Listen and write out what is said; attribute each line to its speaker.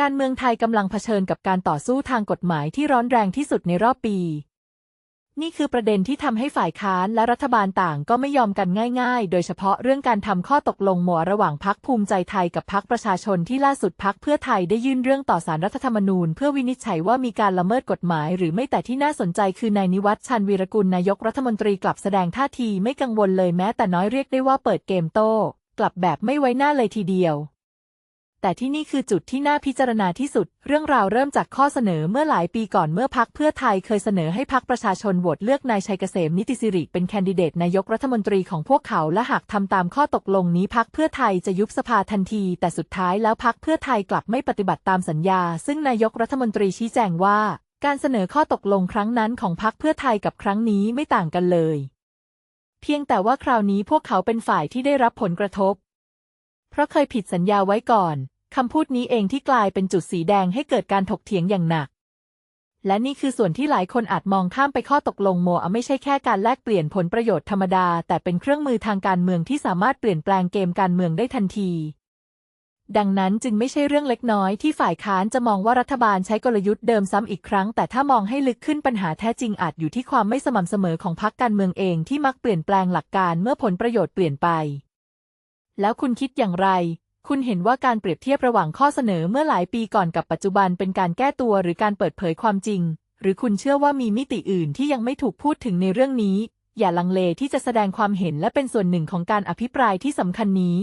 Speaker 1: การเมืองไทยกำลังเผชิญกับการต่อสู้ทางกฎหมายที่ร้อนแรงที่สุดในรอบปี นี่คือประเด็นที่ทำให้ฝ่ายค้านและรัฐบาลต่างก็ไม่ยอมกันง่ายๆ โดยเฉพาะเรื่องการทำข้อตกลงหมัวระหว่างพักภูมิใจไทยกับพักประชาชนที่ล่าสุดพักเพื่อไทยได้ยื่นเรื่องต่อสารรัฐธรรมนูญ เพื่อวินิจฉัยว่ามีการละเมิดกฎหมาย หรือไม่แต่ที่น่าสนใจคือนายนิวัฒน์ชันวีรกุลนายกรัฐมนตรีกลับแสดงท่าทีไม่กังวลเลยแม้แต่น้อยเรียกได้ว่าเปิดเกมโต้กลับแบบไม่ไว้หน้าเลยทีเดียว แต่ที่นี่คือจุดที่น่าพิจารณาที่สุด เรื่องราวเริ่มจากข้อเสนอเมื่อหลายปีก่อนเมื่อพักเพื่อไทยเคยเสนอให้พักประชาชนโหวตเลือกนายชัยเกษมนิติสิริเป็นแคนดิเดตนายกรัฐมนตรีของพวกเขาและหากทำตามข้อตกลงนี้พักเพื่อไทยจะยุบสภาทันที แต่สุดท้ายแล้วพักเพื่อไทยกลับไม่ปฏิบัติตามสัญญา ซึ่งนายกรัฐมนตรีชี้แจงว่า การเสนอข้อตกลงครั้งนั้นของพักเพื่อไทยกับครั้งนี้ไม่ต่างกันเลย เพียงแต่ว่าคราวนี้พวกเขาเป็นฝ่ายที่ได้รับผลกระทบ เพราะเคยผิดสัญญาไว้ก่อนคำพูดนี้เองที่กลายเป็นจุดสีแดงให้เกิดการถกเถียงอย่างหนัก และนี่คือส่วนที่หลายคนอาจมองข้ามไปข้อตกลงโมอาไม่ใช่แค่การแลกเปลี่ยนผลประโยชน์ธรรมดา แต่เป็นเครื่องมือทางการเมืองที่สามารถเปลี่ยนแปลงเกมการเมืองได้ทันที ดังนั้นจึงไม่ใช่เรื่องเล็กน้อยที่ฝ่ายค้านจะมองว่ารัฐบาลใช้กลยุทธ์เดิมซ้ำอีกครั้ง แต่ถ้ามองให้ลึกขึ้นปัญหาแท้จริงอาจอยู่ที่ความไม่สม่ำเสมอของพรรคการเมืองเองที่มักเปลี่ยนแปลงหลักการเมื่อผลประโยชน์เปลี่ยนไป แล้วคุณคิดอย่างไร คุณเห็นว่าการเปรียบเทียบระหว่างข้อเสนอเมื่อหลายปีก่อนกับปัจจุบันเป็นการแก้ตัวหรือการเปิดเผยความจริง หรือคุณเชื่อว่ามีมิติอื่นที่ยังไม่ถูกพูดถึงในเรื่องนี้ อย่าลังเลที่จะแสดงความเห็นและเป็นส่วนหนึ่งของการอภิปรายที่สำคัญนี้